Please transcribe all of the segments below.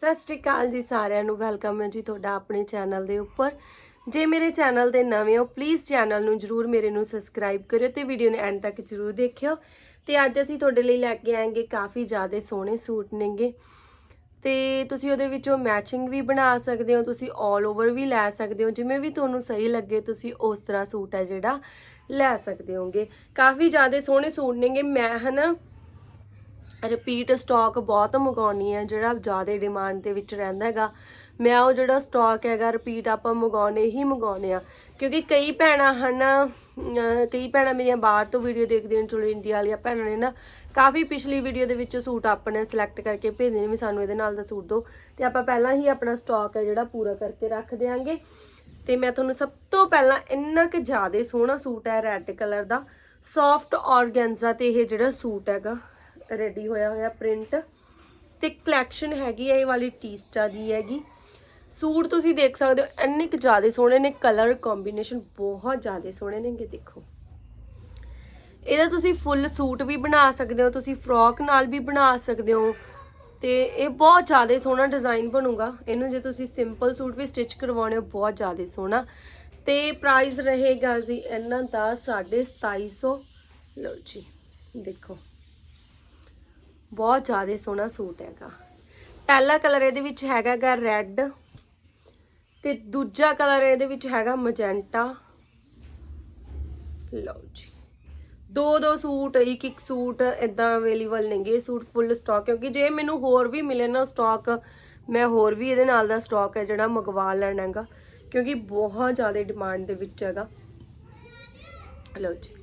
ਸਤਿ ਸ਼੍ਰੀ ਅਕਾਲ ਜੀ ਸਾਰਿਆਂ ਨੂੰ, ਵੈਲਕਮ ਹੈ ਜੀ ਤੁਹਾਡਾ ਆਪਣੇ ਚੈਨਲ ਦੇ ਉੱਪਰ। ਜੇ ਮੇਰੇ ਚੈਨਲ ਦੇ ਨਵੇਂ ਹੋ ਪਲੀਜ਼ ਚੈਨਲ ਨੂੰ ਜਰੂਰ ਮੇਰੇ ਨੂੰ ਸਬਸਕ੍ਰਾਈਬ ਕਰਿਓ ਤੇ ਵੀਡੀਓ ਨੂੰ ਐਂਡ ਤੱਕ ਜਰੂਰ ਦੇਖਿਓ। ਤੇ ਅੱਜ ਅਸੀਂ ਤੁਹਾਡੇ ਲਈ ਲੈ ਕੇ ਆਏਗੇ ਕਾਫੀ ਜ਼ਿਆਦਾ ਸੋਹਣੇ ਸੂਟ ਨੇਗੇ। ਤੇ ਤੁਸੀਂ ਉਹਦੇ ਵਿੱਚੋਂ ਮੈਚਿੰਗ ਵੀ ਬਣਾ ਸਕਦੇ ਹੋ, ਤੁਸੀਂ 올 ਓਵਰ ਵੀ ਲੈ ਸਕਦੇ ਹੋ, ਜਿਵੇਂ ਵੀ ਤੁਹਾਨੂੰ ਸਹੀ ਲੱਗੇ ਤੁਸੀਂ ਉਸ ਤਰ੍ਹਾਂ ਸੂਟ ਹੈ ਜਿਹੜਾ ਲੈ ਸਕਦੇ ਹੋਗੇ। ਕਾਫੀ ਜ਼ਿਆਦਾ ਸੋਹਣੇ ਸੂਟ ਨੇਗੇ, ਮੈਂ ਹਨਾ ਰਿਪੀਟ ਸਟਾਕ ਬਹੁਤ ਮੰਗਾਉਣੀ ਹੈ ਜਿਹੜਾ ਜ਼ਿਆਦਾ ਡਿਮਾਂਡ ਦੇ ਵਿੱਚ ਰਹਿੰਦਾ ਹੈਗਾ। ਮੈਂ ਉਹ ਜਿਹੜਾ ਸਟਾਕ ਹੈਗਾ ਰਿਪੀਟ ਆਪਾਂ ਮੰਗਾਉਣੇ ਹੀ ਮੰਗਾਉਣੇ ਆ। ਕਿਉਂਕਿ ਕਈ ਭੈਣਾਂ ਹਨ, ਅਹ ਕਈ ਭੈਣਾਂ ਮੇਰੀਆਂ ਬਾਹਰ ਤੋਂ ਵੀਡੀਓ ਦੇਖਦੀਆਂ ਨੇ, ਚਲੋ ਇੰਡੀਆ ਵਾਲੀਆਂ ਭੈਣਾਂ ਨੇ ਨਾ, ਕਾਫੀ ਪਿਛਲੀ ਵੀਡੀਓ ਦੇ ਵਿੱਚ ਸੂਟ ਆਪਣੇ ਸਿਲੈਕਟ ਕਰਕੇ ਭੇਜਦੇ ਨੇ ਵੀ ਸਾਨੂੰ ਇਹਦੇ ਨਾਲ ਦਾ ਸੂਟ ਦਿਓ। ਤੇ ਆਪਾਂ ਪਹਿਲਾਂ ਹੀ ਆਪਣਾ ਸਟਾਕ ਹੈ ਜਿਹੜਾ ਪੂਰਾ ਕਰਕੇ ਰੱਖ ਦਿਆਂਗੇ। ਤੇ ਮੈਂ ਤੁਹਾਨੂੰ ਸਭ ਤੋਂ ਪਹਿਲਾਂ ਇੰਨਾ ਕਿ ਜ਼ਿਆਦਾ ਸੋਹਣਾ ਸੂਟ ਹੈ ਰੈੱਡ ਕਲਰ ਦਾ ਸੌਫਟ ਔਰਗੈਂਜ਼ਾ ਤੇ ਇਹ ਜਿਹੜਾ ਸੂਟ ਹੈਗਾ। ਰੈਡੀ ਹੋਇਆ ਹੋਇਆ ਪ੍ਰਿੰਟ ਤੇ ਕਲੈਕਸ਼ਨ ਹੈਗੀ ਹੈ ਇਹ ਵਾਲੀ ਟੀਸਟਾ ਦੀ ਹੈਗੀ। ਸੂਟ ਤੁਸੀਂ ਦੇਖ ਸਕਦੇ ਹੋ, ਇੰਨੇ ਕੁ ਜ਼ਿਆਦਾ ਸੋਹਣੇ ਨੇ ਕਲਰ ਕੰਬੀਨੇਸ਼ਨ ਬਹੁਤ ਜ਼ਿਆਦਾ ਸੋਹਣੇ ਨੇਗੇ, ਦੇਖੋ। ਇਹਦਾ ਤੁਸੀਂ ਫੁੱਲ ਸੂਟ ਵੀ ਬਣਾ ਸਕਦੇ ਹੋ, ਤੁਸੀਂ ਫਰੋਕ ਨਾਲ ਵੀ ਬਣਾ ਸਕਦੇ ਹੋ, ਤੇ ਇਹ ਬਹੁਤ ਜ਼ਿਆਦਾ ਸੋਹਣਾ ਡਿਜ਼ਾਈਨ ਬਣੂਗਾ। ਇਹਨੂੰ ਜੇ ਤੁਸੀਂ ਸਿੰਪਲ ਸੂਟ ਵੀ ਸਟਿਚ ਕਰਵਾਉਣੇ ਹੋ, ਬਹੁਤ ਜ਼ਿਆਦਾ ਸੋਹਣਾ। ਤੇ ਪ੍ਰਾਈਸ ਰਹੇਗਾ ਜੀ ਇਹਨਾਂ ਦਾ 2750 ਲਓ ਜੀ, ਦੇਖੋ। ਬਹੁਤ ਜ਼ਿਆਦਾ ਸੋਹਣਾ ਸੂਟ ਹੈਗਾ। ਪਹਿਲਾ ਕਲਰ ਇਹਦੇ ਵਿੱਚ ਹੈਗਾ ਰੈੱਡ ਤੇ ਦੂਜਾ ਕਲਰ ਇਹਦੇ ਵਿੱਚ ਹੈਗਾ ਮਜੈਂਟਾ ਲਓ ਜੀ। ਦੋ ਦੋ ਸੂਟ, ਇੱਕ ਇੱਕ ਸੂਟ ਇਦਾਂ ਅਵੇਲੇਬਲ ਨੇਗੇ ਸੂਟ ਫੁੱਲ ਸਟਾਕ ਕਿਉਂਕਿ ਜੇ ਮੈਨੂੰ ਹੋਰ ਵੀ ਮਿਲੇ ਨਾ ਸਟਾਕ ਮੈਂ ਹੋਰ ਵੀ ਇਹਦੇ ਨਾਲ ਦਾ ਸਟਾਕ ਹੈ ਜਿਹੜਾ ਮੰਗਵਾ ਲੈਣਾ ਹੈਗਾ, ਕਿਉਂਕਿ ਬਹੁਤ ਜ਼ਿਆਦਾ ਡਿਮਾਂਡ ਦੇ ਵਿੱਚ ਹੈਗਾ। ਲਓ ਜੀ।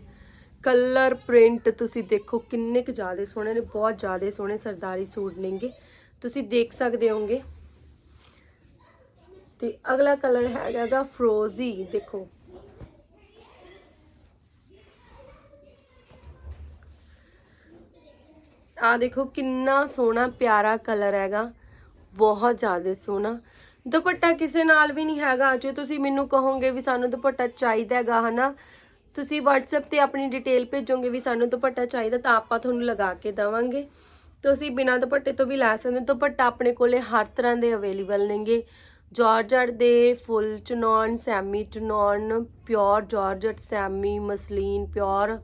ਕਲਰ ਪ੍ਰਿੰਟ ਤੁਸੀਂ ਦੇਖੋ ਕਿੰਨੇ ਕੁ ਜ਼ਿਆਦਾ ਸੋਹਣੇ ਨੇ, ਬਹੁਤ ਜ਼ਿਆਦਾ ਸੋਹਣੇ ਸਰਦਾਰੀ ਸੂਟ ਨੇਗੇ। ਤੁਸੀਂ ਦੇਖ ਸਕਦੇ ਹੋਗੇ ਤੇ ਅਗਲਾ ਕਲਰ ਹੈਗਾ ਦਾ ਫਰੋਜ਼ੀ, ਦੇਖੋ। ਆ ਦੇਖੋ ਕਿੰਨਾ ਸੋਹਣਾ, ਪਿਆਰਾ ਕਲਰ ਹੈਗਾ। ਬਹੁਤ ਜ਼ਿਆਦਾ ਸੋਹਣਾ। ਦੁਪੱਟਾ ਕਿਸੇ ਨਾਲ ਵੀ ਨਹੀਂ ਹੈਗਾ। ਜੇ ਤੁਸੀਂ ਮੈਨੂੰ ਕਹੋਗੇ ਵੀ ਸਾਨੂੰ ਦੁਪੱਟਾ ਚਾਹੀਦਾ ਹੈਗਾ, ਹਨਾ ਤੁਸੀਂ WhatsApp ਤੇ ਆਪਣੀ ਡਿਟੇਲ ਭੇਜੋਗੇ ਵੀ ਸਾਨੂੰ ਦੁਪੱਟਾ ਚਾਹੀਦਾ ਤਾਂ ਆਪਾਂ ਤੁਹਾਨੂੰ ਲਗਾ ਕੇ ਦਵਾਂਗੇ। ਤੁਸੀਂ ਬਿਨਾਂ ਦੁਪੱਟੇ ਤੋਂ ਵੀ ਲੈ ਸਕਦੇ ਹੋ। ਦੁਪੱਟਾ ਆਪਣੇ ਕੋਲੇ ਹਰ ਤਰ੍ਹਾਂ ਦੇ ਅਵੇਲੇਬਲ ਨੇਗੇ। ਜਾਰਜਟ ਦੇ full chinon semi chinon pure georgette semi muslin pure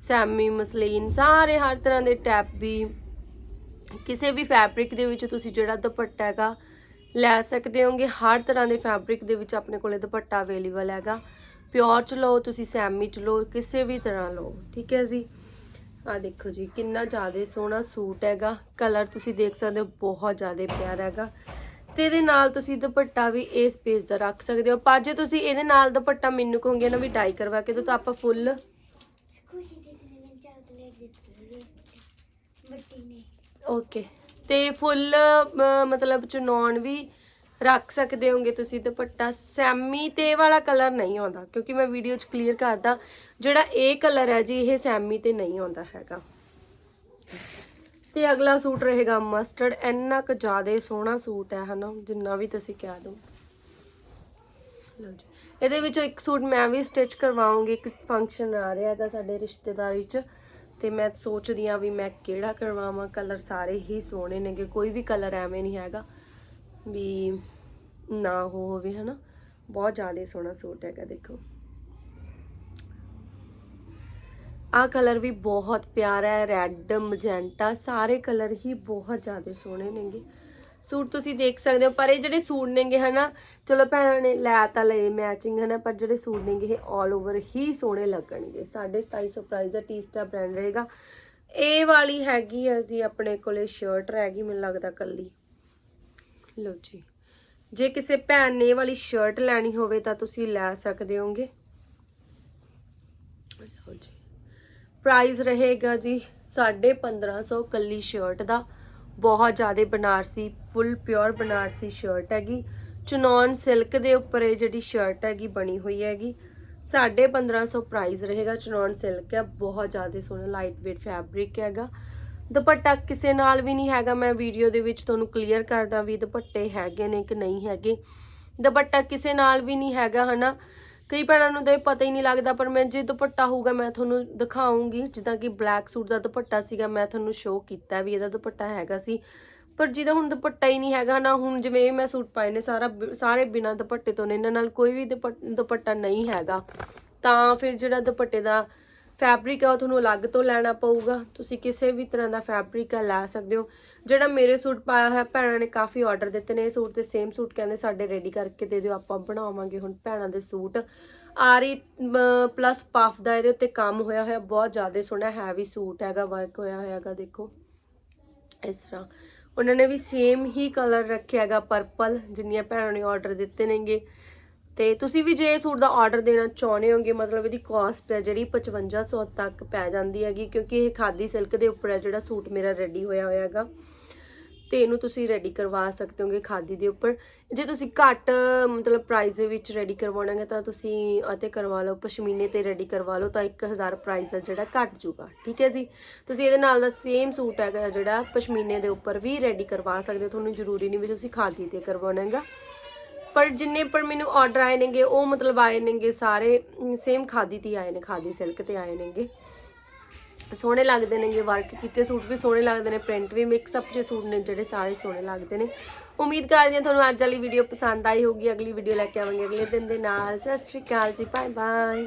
semi muslin, ਸਾਰੇ ਹਰ ਤਰ੍ਹਾਂ ਦੇ ਟੈਪ ਵੀ। ਕਿਸੇ ਵੀ ਫੈਬਰਿਕ ਦੇ ਵਿੱਚ ਤੁਸੀਂ ਜਿਹੜਾ ਦੁਪੱਟਾ ਹੈਗਾ ਲੈ ਸਕਦੇ ਹੋਗੇ। ਹਰ ਤਰ੍ਹਾਂ ਦੇ ਫੈਬਰਿਕ ਦੇ ਵਿੱਚ ਆਪਣੇ ਕੋਲੇ ਦੁਪੱਟਾ ਅਵੇਲੇਬਲ ਹੈਗਾ। ਪਿਓਰ ਚ ਲਓ ਤੁਸੀਂ ਸੈਮੀ ਚ ਲਓ ਕਿਸੇ ਵੀ ਤਰ੍ਹਾਂ ਲਓ। ਠੀਕ ਹੈ ਜੀ? ਆ ਦੇਖੋ ਜੀ ਕਿੰਨਾ ਜ਼ਿਆਦਾ ਸੋਹਣਾ ਸੂਟ ਹੈਗਾ। ਕਲਰ ਤੁਸੀਂ ਦੇਖ ਸਕਦੇ ਹੋ ਬਹੁਤ ਜ਼ਿਆਦਾ ਪਿਆਰਾ ਹੈਗਾ। ਤੇ ਇਹਦੇ ਨਾਲ ਤੁਸੀਂ ਦੁਪੱਟਾ ਵੀ ਇਸ ਪੇਜ ਦਾ ਰੱਖ ਸਕਦੇ ਹੋ। ਪਰ ਜੇ ਤੁਸੀਂ ਇਹਦੇ ਨਾਲ ਦੁਪੱਟਾ ਮੈਨੂੰ ਕਹੋਗੇ ਨਾ ਵੀ ਡਾਈ ਕਰਵਾ ਕੇ ਦਿਓ ਤਾਂ ਆਪਾਂ ਫੁੱਲ ਦੇ ਓਕੇ ਤੇ ਫੁੱਲ ਮਤਲਬ ਚੁਣਾਉਣ ਵੀ ਰੱਖ ਸਕਦੇ ਹੋਗੇ ਤੁਸੀਂ ਦੁਪੱਟਾ। ਸੈਮੀ ਤੇ ਵਾਲਾ ਕਲਰ ਨਹੀਂ ਆਉਂਦਾ, ਕਿਉਂਕਿ ਮੈਂ ਵੀਡੀਓ 'ਚ ਕਲੀਅਰ ਕਰਦਾ, ਜਿਹੜਾ ਇਹ ਕਲਰ ਹੈ ਜੀ, ਇਹ ਸੈਮੀ ਤੇ ਨਹੀਂ ਆਉਂਦਾ ਹੈਗਾ। ਤੇ ਅਗਲਾ ਸੂਟ ਰਹੇਗਾ ਮਸਟਰਡ ਇੰਨਾ ਕੁ ਜ਼ਿਆਦਾ ਸੋਹਣਾ ਸੂਟ ਹੈ, ਹਨਾ? ਜਿੰਨਾ ਵੀ ਤੁਸੀਂ ਕਹਿ ਦੋ। ਲਓ ਜੀ, ਇਹਦੇ ਵਿੱਚੋਂ ਇੱਕ ਸੂਟ ਮੈਂ ਵੀ ਸਟਿਚ ਕਰਵਾਉਂਗੀ, ਇੱਕ ਫੰਕਸ਼ਨ ਆ ਰਿਹਾ ਹੈਗਾ ਸਾਡੇ ਰਿਸ਼ਤੇਦਾਰੀ 'ਚ। ਤੇ ਮੈਂ ਸੋਚਦੀ ਆ ਵੀ ਮੈਂ ਕਿਹੜਾ ਕਰਵਾਵਾਂ ਕਲਰ ਸਾਰੇ ਹੀ ਸੋਹਣੇ ਨੇਗੇ, ਕੋਈ ਵੀ ਕਲਰ ਐਵੇਂ ਨਹੀਂ ਹੈਗਾ। ਵੀ ਨਾ ਉਹ ਹੋਵੇ, ਹਨਾ? ਬਹੁਤ ਜ਼ਿਆਦਾ ਸੋਹਣਾ ਸੂਟ ਹੈਗਾ, ਦੇਖੋ। ਆਹ ਕਲਰ ਵੀ ਬਹੁਤ ਪਿਆਰਾ ਹੈ, ਰੈੱਡ, ਮਜੈਂਟਾ, ਸਾਰੇ ਕਲਰ ਹੀ ਬਹੁਤ ਜ਼ਿਆਦਾ ਸੋਹਣੇ ਨੇਗੇ। ਸੂਟ ਤੁਸੀਂ ਦੇਖ ਸਕਦੇ ਹੋ, ਪਰ ਇਹ ਜਿਹੜੇ ਸੂਟ ਨੇਗੇ, ਹਨਾ? ਚਲੋ ਭੈਣਾਂ ਨੇ ਲੈ ਤਾਂ ਲਏ ਮੈਚਿੰਗ ਹਨਾ? ਪਰ ਜਿਹੜੇ ਸੂਟ ਨੇਗੇ, ਇਹ 올 ਓਵਰ ਹੀ ਸੋਹਣੇ ਲੱਗਣਗੇ। 2750 ਪ੍ਰਾਈਸ ਦਾ ਟੀਸਟਾ ਬ੍ਰਾਂਡ ਰਹੇਗਾ। ਇਹ ਵਾਲੀ ਹੈਗੀ ਅਸੀਂ ਆਪਣੇ ਕੋਲੇ ਸ਼ਰਟ ਰਹਿ ਗਈ, ਮੈਨੂੰ ਲੱਗਦਾ ਕੱਲੀ। ਲਓ ਜੀ। ਜੇ ਕਿਸੇ ਭੈਣ ਨੇ ਇਹ ਵਾਲੀ ਸ਼ਰਟ ਲੈਣੀ ਹੋਵੇ ਤਾਂ ਤੁਸੀਂ ਲੈ ਸਕਦੇ ਹੋਗੇ ਲਓ ਜੀ। ਪ੍ਰਾਈਸ ਰਹੇਗਾ ਜੀ 1550 ਕੱਲੀ ਸ਼ਰਟ ਦਾ। ਬਹੁਤ ਜ਼ਿਆਦਾ Banarasi full pure Banarasi shirt ਹੈਗੀ। ਚੁਨੌਨ ਸਿਲਕ ਦੇ ਉੱਪਰ ਇਹ ਜਿਹੜੀ ਸ਼ਰਟ ਹੈਗੀ ਬਣੀ ਹੋਈ ਹੈਗੀ। 1550 ਪ੍ਰਾਈਸ ਰਹੇਗਾ ਚੁਨੌਨ ਸਿਲਕ ਹੈ ਬਹੁਤ ਜ਼ਿਆਦਾ ਸੋਹਣਾ ਲਾਈਟ weight ਫੈਬਰਿਕ ਹੈਗਾ। ਦੁਪੱਟਾ ਕਿਸੇ ਨਾਲ ਵੀ ਨਹੀਂ ਹੈਗਾ, ਮੈਂ ਵੀਡੀਓ ਦੇ ਵਿੱਚ ਤੁਹਾਨੂੰ ਕਲੀਅਰ ਕਰਦਾ ਵੀ ਦੁਪੱਟੇ ਹੈਗੇ ਨੇ ਕਿ ਨਹੀਂ ਹੈਗੇ। ਦੁਪੱਟਾ ਕਿਸੇ ਨਾਲ ਵੀ ਨਹੀਂ ਹੈਗਾ, ਹਨਾ? ਕਈ ਭੈਣਾਂ ਨੂੰ ਤਾਂ ਇਹ ਪਤਾ ਹੀ ਨਹੀਂ ਲੱਗਦਾ, ਪਰ ਮੈਂ ਜੇ ਦੁਪੱਟਾ ਹੋਊਗਾ, ਮੈਂ ਤੁਹਾਨੂੰ ਦਿਖਾਉਂਗੀ। ਜਿੱਦਾਂ ਕਿ ਬਲੈਕ ਸੂਟ ਦਾ ਦੁਪੱਟਾ ਸੀਗਾ, ਮੈਂ ਤੁਹਾਨੂੰ ਸ਼ੋਅ ਕੀਤਾ ਵੀ ਇਹਦਾ ਦੁਪੱਟਾ ਹੈਗਾ ਸੀ। ਪਰ ਜਿਹਦਾ ਹੁਣ ਦੁਪੱਟਾ ਹੀ ਨਹੀਂ ਹੈਗਾ ਨਾ ਹੁਣ ਜਿਵੇਂ ਇਹ ਮੈਂ ਸੂਟ ਪਾਏ ਨੇ, ਸਾਰਾ ਬ- ਸਾਰੇ ਬਿਨਾਂ ਦੁਪੱਟੇ ਤੋਂ ਨੇ, ਇਹਨਾਂ ਨਾਲ ਕੋਈ ਵੀ ਦੁਪੱਟ- ਦੁਪੱਟਾ ਨਹੀਂ ਹੈਗਾ। ਤਾਂ ਫਿਰ ਜਿਹੜਾ ਦੁਪੱਟੇ ਦਾ ਫੈਬਰਿਕ ਆ, ਉਹ ਤੁਹਾਨੂੰ ਅਲੱਗ ਤੋਂ ਲੈਣਾ ਪਊਗਾ। ਤੁਸੀਂ ਕਿਸੇ ਵੀ ਤਰ੍ਹਾਂ ਦਾ ਫੈਬਰਿਕ ਹੈ ਲੈ ਸਕਦੇ ਹੋ। ਜਿਹੜਾ ਮੇਰੇ ਸੂਟ ਪਾਇਆ ਹੋਇਆ, ਭੈਣਾਂ ਨੇ ਕਾਫੀ ਆਰਡਰ ਦਿੱਤੇ ਨੇ। ਇਹ ਸੂਟ ਤੇ ਸੇਮ ਸੂਟ ਕਹਿੰਦੇ ਸਾਡੇ ਰੈਡੀ ਕਰਕੇ ਦੇ ਦਿਓ, ਆਪਾਂ ਬਣਾਵਾਂਗੇ ਹੁਣ ਭੈਣਾਂ ਦੇ ਸੂਟ। ਆਰੀ ਪਲੱਸ ਪਫ ਦਾ ਇਹਦੇ ਉੱਤੇ ਕੰਮ ਹੋਇਆ ਹੋਇਆ, ਬਹੁਤ ਜ਼ਿਆਦਾ ਸੋਹਣਾ ਹੈਵੀ ਸੂਟ ਹੈਗਾ ਵਰਕ ਹੋਇਆ ਹੋਇਆ ਹੈਗਾ, ਦੇਖੋ। ਇਸ ਤਰ੍ਹਾਂ। ਉਹਨਾਂ ਨੇ ਵੀ ਸੇਮ ਹੀ ਕਲਰ ਰੱਖਿਆ ਹੈਗਾ ਪਰਪਲ ਜਿੰਨੀਆਂ ਭੈਣਾਂ ਨੇ ਆਰਡਰ ਦਿੱਤੇ ਨੇਗੇ। ਤੇ ਤੁਸੀਂ ਵੀ ਜੇ ਇਹ ਸੂਟ ਦਾ ਆਰਡਰ ਦੇਣਾ ਚਾਹੁੰਦੇ ਹੋਗੇ, ਮਤਲਬ ਇਹਦੀ ਕਾਸਟ ਹੈ ਜਿਹੜੀ 5500 ਤੱਕ ਪੈ ਜਾਂਦੀ ਹੈਗੀ, ਕਿਉਂਕਿ ਇਹ ਖਾਦੀ ਸਿਲਕ ਦੇ ਉੱਪਰ ਹੈ ਜਿਹੜਾ ਸੂਟ ਮੇਰਾ ਰੈਡੀ ਹੋਇਆ ਹੋਇਆ ਹੈਗਾ। ਤੇ ਇਹਨੂੰ ਤੁਸੀਂ ਰੈਡੀ ਕਰਵਾ ਸਕਦੇ ਹੋਗੇ ਖਾਦੀ ਦੇ ਉੱਪਰ। ਜੇ ਤੁਸੀਂ ਘੱਟ, ਮਤਲਬ ਪ੍ਰਾਈਸ ਦੇ ਵਿੱਚ ਰੈਡੀ ਕਰਵਾਉਣਾ ਹੈ ਤਾਂ ਤੁਸੀਂ ਅਤੇ ਕਰਵਾ ਲਓ, ਪਸ਼ਮੀਨੇ ਤੇ ਰੈਡੀ ਕਰਵਾ ਲਓ ਤਾਂ 1000 ਪ੍ਰਾਈਸ ਦਾ ਜਿਹੜਾ ਘੱਟ ਜੂਗਾ ਠੀਕ ਹੈ ਜੀ? ਤੁਸੀਂ ਇਹਦੇ ਨਾਲ ਦਾ ਸੇਮ ਸੂਟ ਹੈਗਾ ਜਿਹੜਾ ਪਸ਼ਮੀਨੇ ਦੇ ਉੱਪਰ ਵੀ ਰੈਡੀ ਕਰਵਾ ਸਕਦੇ ਹੋ, ਤੁਹਾਨੂੰ ਜ਼ਰੂਰੀ ਨਹੀਂ ਵੀ ਤੁਸੀਂ ਖਾਦੀ ਤੇ ਕਰਵਾਉਣਾ ਹੈਗਾ ਪਰ ਜਿੰਨੇ ਪਰ ਮੈਨੂੰ ਆਰਡਰ ਆਏ ਨੇਗੇ, ਉਹ ਮਤਲਬ ਆਏ ਨੇਗੇ ਸਾਰੇ ਸੇਮ ਖਾਦੀ ਤੇ ਹੀ ਆਏ ਨੇ, ਖਾਦੀ ਸਿਲਕ ਤੇ ਆਏ ਨੇਗੇ। ਸੋਹਣੇ ਲੱਗਦੇ ਨੇਗੇ ਵਰਕ ਕੀਤੇ ਸੂਟ ਵੀ ਸੋਹਣੇ ਲੱਗਦੇ ਨੇ ਪ੍ਰਿੰਟ ਵੀ ਮਿਕਸ ਅਪ ਜੇ ਸੂਟ ਨੇ, ਜਿਹੜੇ ਸਾਰੇ ਸੋਹਣੇ ਲੱਗਦੇ ਨੇ। ਉਮੀਦ ਕਰਦੀ ਹਾਂ ਤੁਹਾਨੂੰ ਅੱਜ ਵਾਲੀ ਵੀਡੀਓ ਪਸੰਦ ਆਈ ਹੋਊਗੀ, ਅਗਲੀ ਵੀਡੀਓ ਲੈ ਕੇ ਆਵਾਂਗੇ, ਅਗਲੇ ਦਿਨ ਦੇ ਨਾਲ। ਸਤਿ ਸ਼੍ਰੀ ਅਕਾਲ ਜੀ ਬਾਏ ਬਾਏ